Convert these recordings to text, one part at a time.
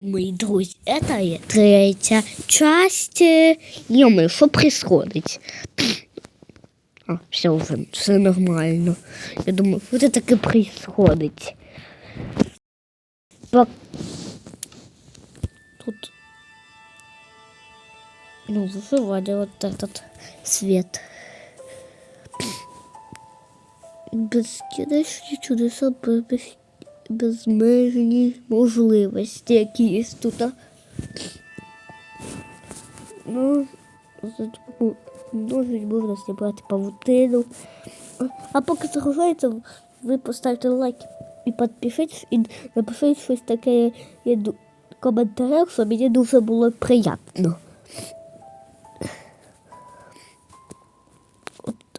Мої друзі, це є третя часть. Йоми, що происходить? А, все вже, все нормально. Я думаю, що це таке происходить? Пок- Тут ну, вживали вот этот свет. Безкінечні чудеса без, безмежні можливості, які є тут. Ну, ножиць можна зібрати павутину. А поки загружається, ви поставте лайк і підпишіть, і напишіть щось таке в коментарях, що мені дуже було приємно.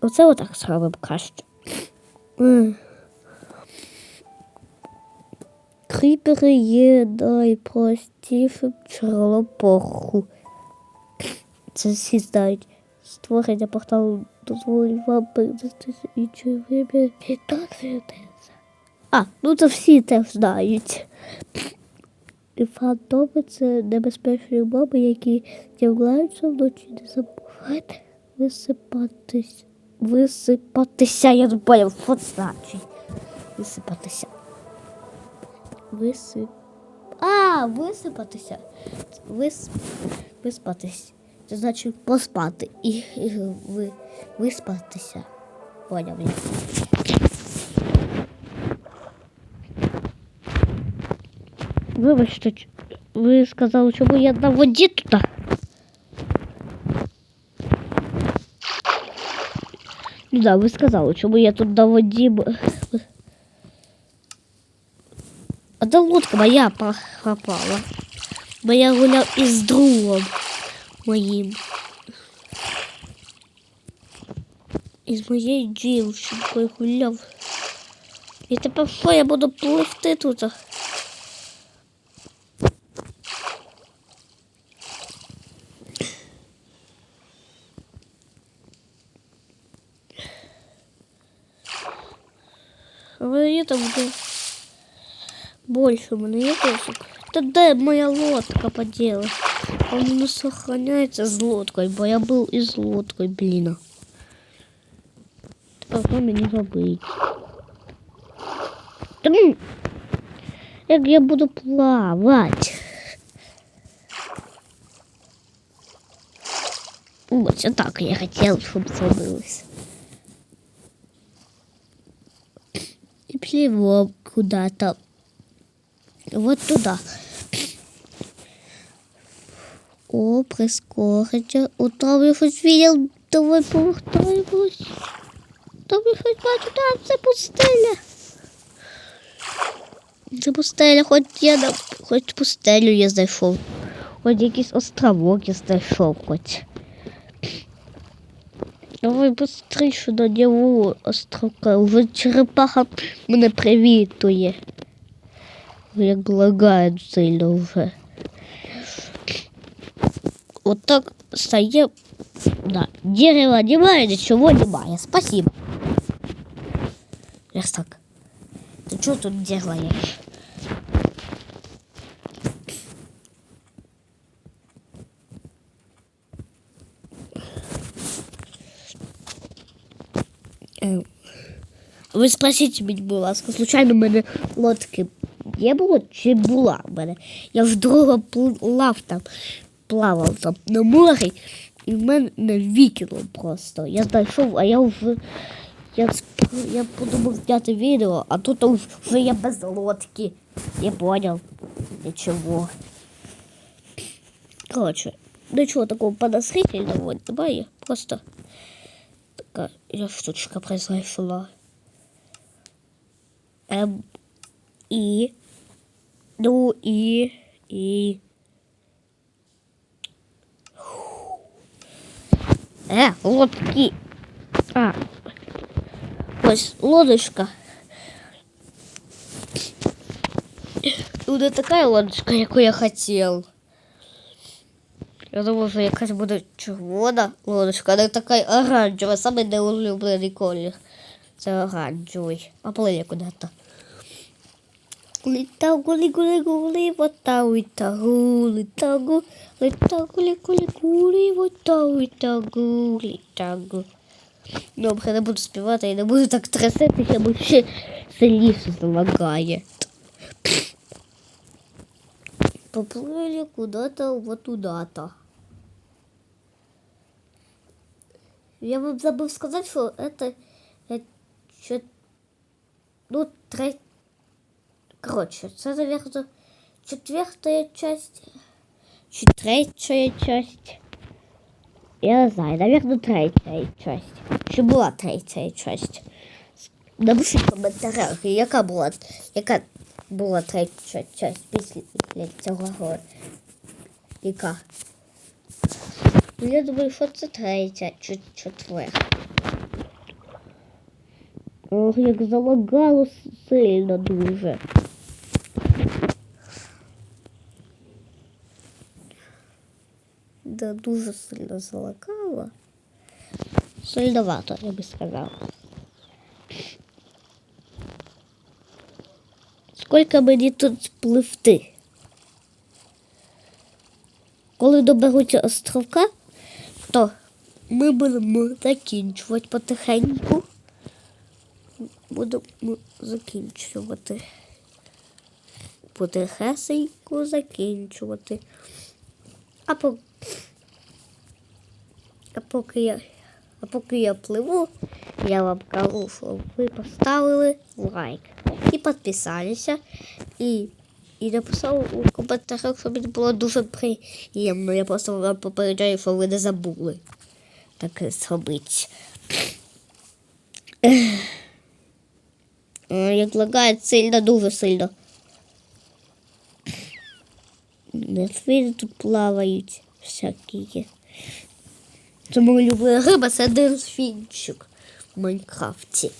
Оце отак зробимо краще. Кріпери є найпростішим джерелом пороху. Це всі знають. Створення порталу дозволить вам перенести інший вибір і так святиться. А, ну це всі теж знають. Фантоми це небезпечні моби, які з'являються вночі. Не забувайте висипатись. Висипатися, я не поняв, що значить. Висипатися. Висип. А, висипатися. Вис... Виспатись. Це значить поспати. І, і ви, виспатися. Поняв я. Вибачте, ви сказали, чому я на воді тут? Ну да, ви сказали, чому я тут на воді. Б- А де лодка моя пропала. Бо я гуляв із другом моїм. Із моєю дівчинкою гуляв. І тепер що я буду пливти тут? Є там де більше у мене є досок. Та де моя лодка поділа? Он не сохраняється з лодкою, бо я був із лодкою, блін. Тепер що мені робити? Та ну, як я буду плавати? Ось так я хотів, щоб зробилось. И плевок куда-то. Вот туда. О, прискориться. О, там я щось видел. Давай повертаємось. Там я щось бачу, там це пустеля. Це пустеля, хоч я на хоч пустелю я знайшов. Хоч якийсь островок я знайшов хоч. Давай быстріше до нього островка. Уже черепаха мене привітує. Як лагає сильно вже. Отак стає. Да. Дерева немає, нічого немає. Спасибо. Раз так. Ти чого тут делаєш? Е, Ви спросіть мені, будь ласка, случайно в мене лодки є було чи була в мене? Я вдруге плав там, плавав там на морі, і в мене викинуло просто. Я знайшов, а я вже. Я, я подумав зняти відео, а тут вже я без лодки. Я поняв. Нічого. Коротше, нічого такого подозрительного немає. Просто така штучка произошла. М і ну і і Е, лодки. А. Ось лодочка. Ну, не лодочка, яку я хотів. Я думав, що якась буде червона лодочка, не така оранжева, саме неулюблений колір. Це оранжевий. А плине куди-то. Літа гулі гулі гулі, вота уйта гулі тагу. Літа гулі гулі гулі, вота уйта гулі тагу. Добре, не буду співати і не буду так трясетися, бо ще сильніше залагає. Поплыли куда-то вот туда-то. Я вам забыл сказать, что это, это чё- ну, тре... Короче, это, наверное, четвертая часть, чи третья часть. Я не знаю, наверное, третя часть. Чи була третя часть? Напишіть в коментарях, яка була, яка була третя часть після цього. Яка? Ну, я думаю, що це третя чи четверта. Ох, як залагало сильно дуже. Да, дуже сильно залагало. Сильновато, я би сказала. Скільки мені тут пливти? Коли доберуться островка, то ми будемо закінчувати потихеньку. Будемо закінчувати. Потихесеньку закінчувати. А, по... поки я. А поки я пливу, я вам кажу, що ви поставили лайк і підписалися. І, і написали у коментарях, що мені було дуже приємно. Я просто вам попереджаю, що ви не забули таке зробити. Е, Як лагає сильно, дуже сильно. Дельфіни тут плавають всякі. Це моя улюблена риба, це дельфінчик в Майнкрафті.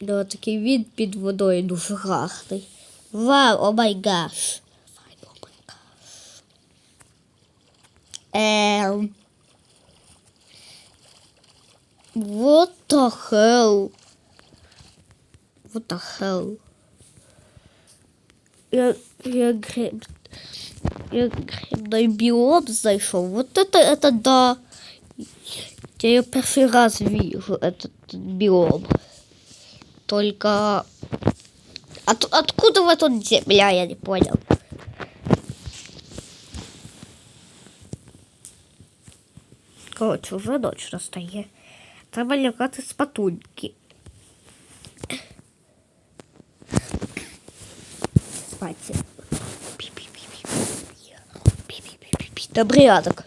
Да, такий він під водою дуже гарний. Вау. О май гаш. Ем. What the hell? What the hell? Я, я гриб, на биом зашел. Вот это, это да. Я перший раз вижу этот биом. Только От, откуда вот он, земля, я не понял. Короче, уже ночь настає. Треба лякати спатуньки. Спать. Добрий ранок.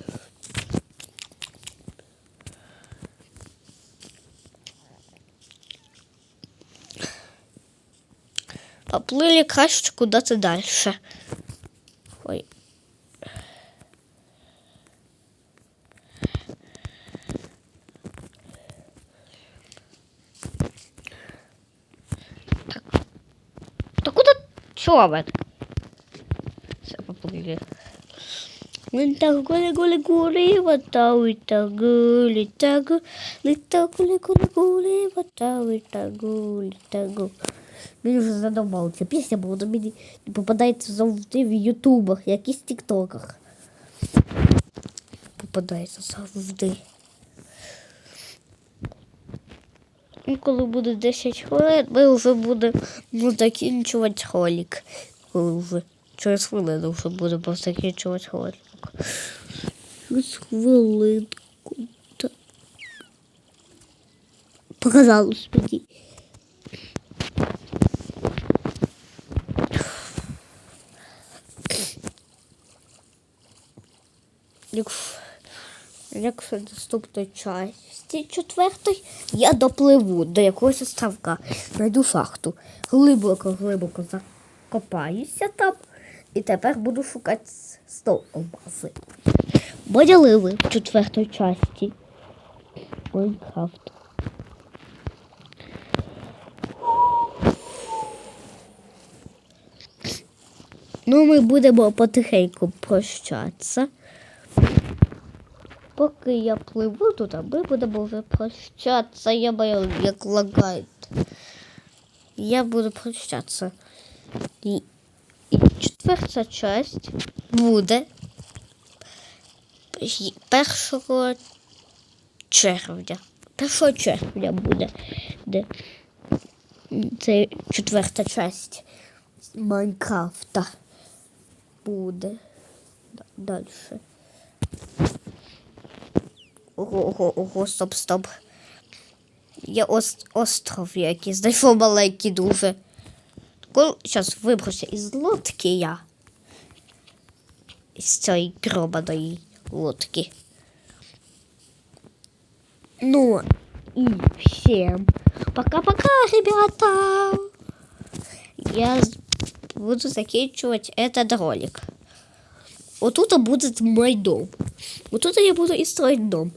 Поплыли краще куда-то дальше. Ой. Так. Да куда човен? Все, поплыли. Лита гули гули гули, вата уита гули тагу. Лита гули гули гули, вата уита гули тагу. Мені вже задовбала ця пісня, бо вона мені не попадається завжди в ютубах, якісь тіктоках. Попадається завжди. І коли буде 10 хвилин, ми вже будемо закінчувати ролик. Коли вже через хвилину що вже будемо закінчувати ролик. Через хвилинку. Показалось мені. Якщо, наступної часті четвертої я допливу до якогось островка, знайду шахту, глибоко-глибоко закопаюся там і тепер буду шукати сто алмази. Поняли ви в четвертій часті Майнкрафт. Ну, ми будемо потихеньку прощатися. Поки я пливу туди, ми будемо вже прощатися. Я маю як лагає. я буду прощатися. Четверта часть буде й- першого червня. Першого червня буде. Де це четверта часть Майнкрафта буде. Далі. Ого, ого, ого, стоп, стоп. Є ос- остров який, знайшов маленький дуже. Коли зараз виберуся із лодки я. Із цієї гробаної лодки. Ну, и всем пока-пока, ребята. Я з- буду заканчивать этот ролик. Вот тут будет мой дом. Вот тут я буду и строить дом.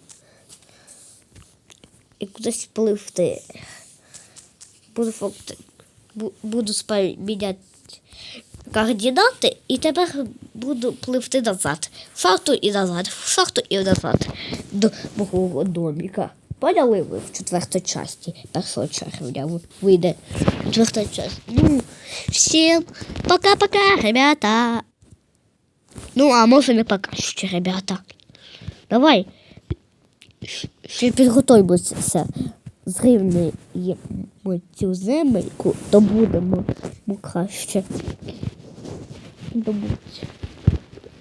І кудись пливти. Буду факт- бу- Буду міняти координати і тепер буду пливти назад. В шахту і назад, в шахту і назад до мого доміка. Поняли ви в четвертій часті першого червня ви- вийде четверта часть. Ну, всім пока-пока, ребята. Ну, а може не пока ребята. Давай. Ще підготуємося з цю земельку, то будемо краще. Добуть.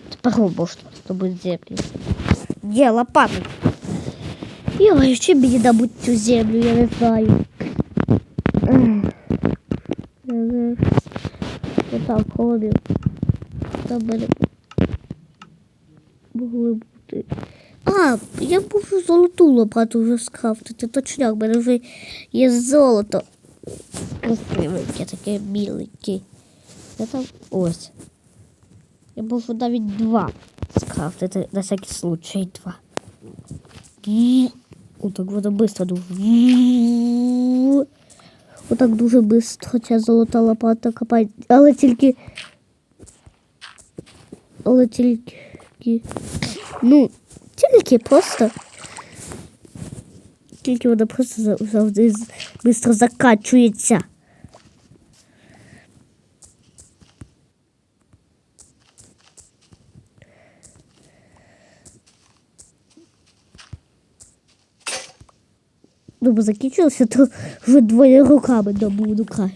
Тепер можна здобути землю. Є лопати. Йой, чи мені добуть цю землю, я не знаю. Ех. Отак ходив. Там Я можу золоту лопату вже скрафтити. Точняк, мене вже є золото. Красивеньке, таке біленьке. Я там ось. Я можу навіть два скрафтити на всякий случай два. Отак воно швидко дуже. Отак дуже швидко ця золота лопата копає. Але тільки. Але тільки. Ну, тільки просто. Тільки вона просто за- завжди швидко закачується. Ну, закінчилося, то вже двоє руками добуду краще.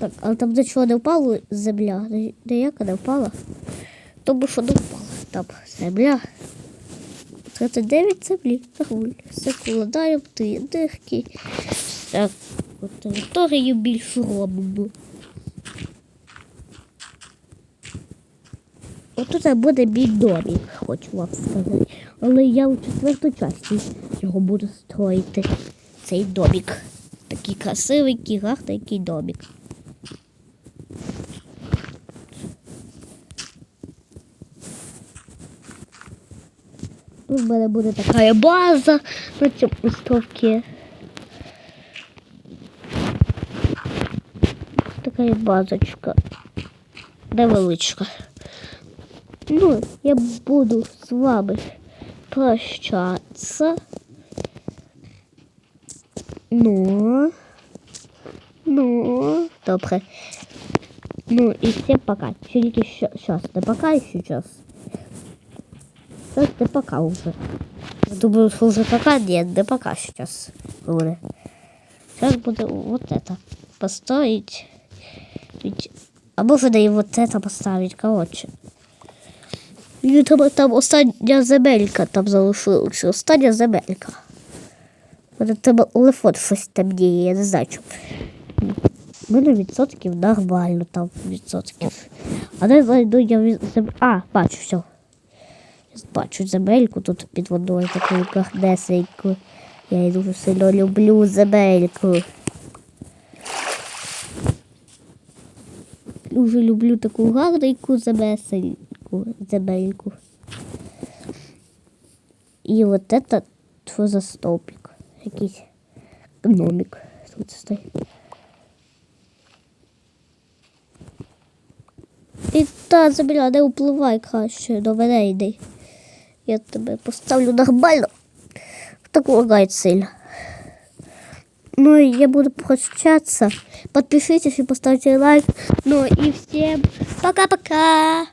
Так, а там до чого не впало земля? Де- яка не впала? Тому що не впала. Там земля. 39 землі. Три дирки. Все. От територію більшу робимо. Отут буде мій домик, хочу вам сказати. Але я у четвертій часті його буду строїти. Цей домик. Такий красивий, гарненький домик. Тут в мене буде така база на цьому островці. Така базочка. Невеличка. Ну, я буду з вами прощатися. Ну. Ну, добре. Ну і всім пока. Тільки що, щас, не пока і сейчас. Щас не пока уже. Думаю, що вже пока, ні, не пока сейчас буде. Сейчас буде вот это. Поставить. А да і вот это поставить, короче. Мені треба там остання земелька там залишилася. Остання земелька. Мене треба телефон щось темніє, я не знаю чому. Мене відсотків нормально там відсотків. А не знайду я від. А, бачу, все. Бачу земельку тут під водою таку гарнесеньку. Я її дуже сильно люблю земельку. Дуже люблю таку гарненьку земесеньку, земельку. І от это що за стовпик? Якийсь гномик тут стоїть. І та земля не впливай краще до мене йди. Я тебе поставлю нормально. Так лагает сильно. Ну, и я буду прощаться. Подпишитесь и поставьте лайк. Ну и всем пока-пока.